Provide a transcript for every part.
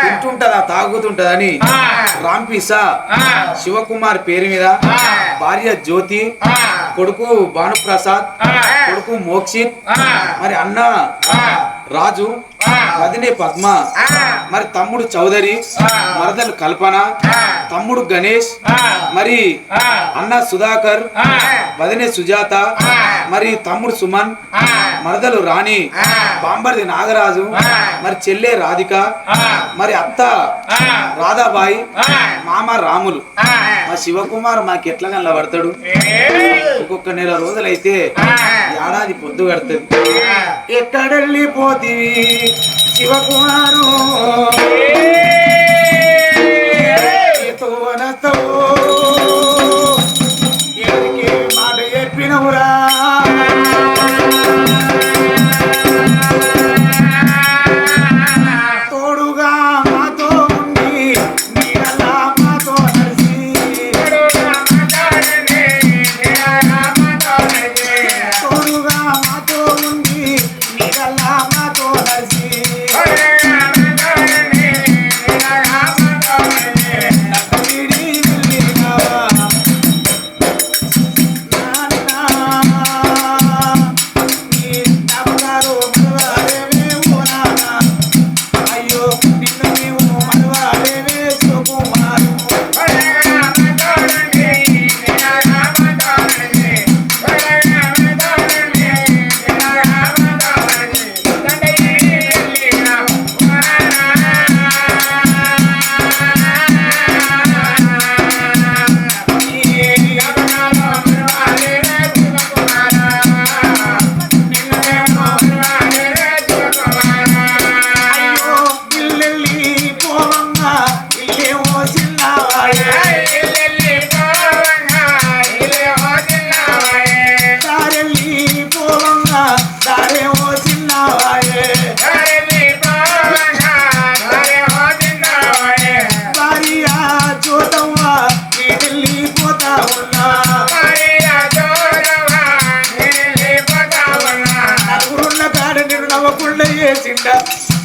తింటుంటదా అని రాంపిసా శివకుమార్ పేరు మీద భార్య జ్యోతి కొడుకు భానుప్రసాద్ కొడుకు మోక్షిత్ మరి అన్న రాజు వదినే పద్మ. మరి తమ్ముడు చౌదరి మరదలు కల్పన తమ్ముడు గణేష్ మరి అన్న సుధాకర్ వదినే సుజాత మరి తమ్ముడు సుమన్ మరదలు రాణి బాంబర్ది నాగరాజు మరి చెల్లె రాధిక మరి అత్త రాధాబాయి మామ రాములు. మా శివకుమార్ మాకు ఎట్లా కనబడతాడు ఒక్కొక్క నెల రోజులైతే ఏడాది పొద్దు కడుతుంది ఎక్కడెళ్ళిపోతీవి? శివకుమారు.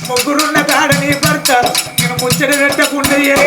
ముగ్గురున్న కాడ భర్త. నేను ముచ్చట పెట్టకుండయ్యే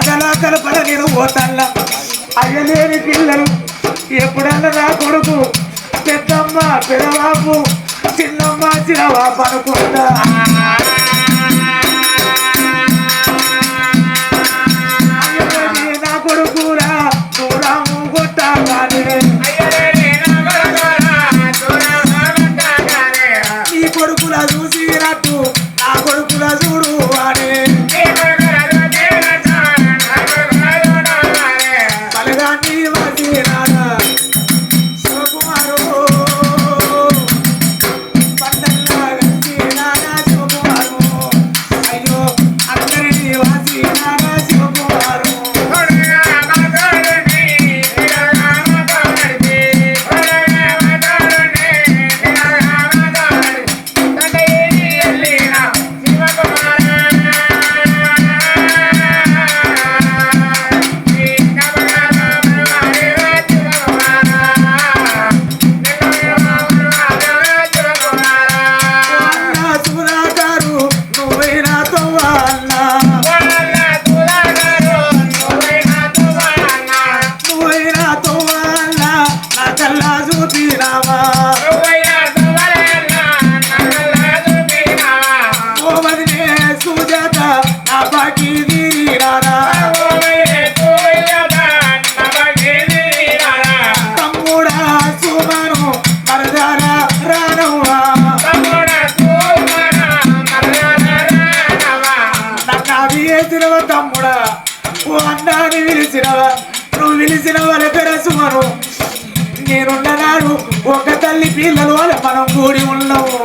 అడ్డలా కలపల నేను పోతాల్లా అయ్యలేని పిల్లలు ఎప్పుడన్నా నా కొడుకు పెద్దమ్మ పెదవాపు చిన్నమ్మ చిరవాపు అనుకుంటా. నా కొడుకురా దూరము ఈ కొడుకులా చూసి రట్టు నా కొడుకులా చూడు అని పుట్టిన పిలిచిన వాళ్ళ పేరు సుమను. నేనున్ననాడు ఒక తల్లి పిల్లలు వాళ్ళ మనం కూడి ఉన్నాము.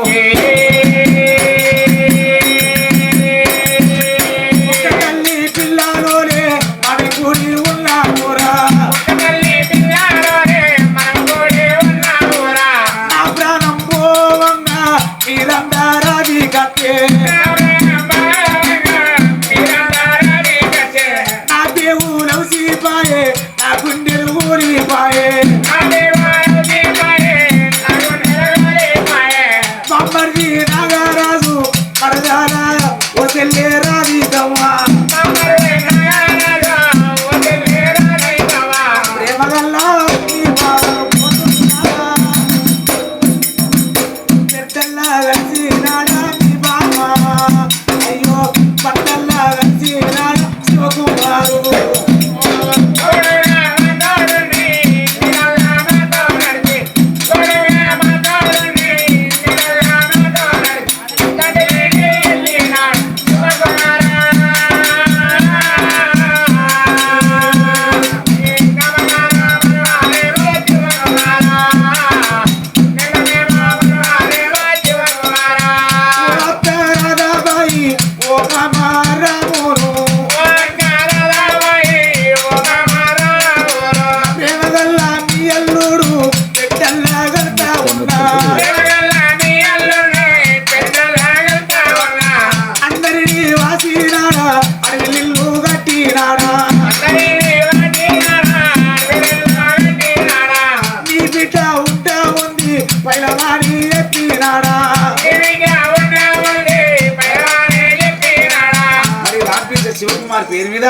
శివకుమార్ పేరు మీద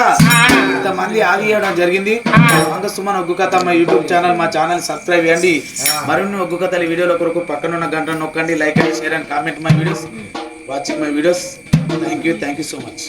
ఇంతమంది ఆది ఇవ్వడం జరిగింది. వంద సుమన్ ఒగ్గు కథ మా యూట్యూబ్ ఛానల్ మా ఛానల్ సబ్స్క్రైబ్ చేయండి. మరిన్ని ఒగ్గు కథల వీడియోల కొరకు పక్కనున్న గంట నొక్కండి like and share and comment my videos. Watching my videos. Thank you thank you so much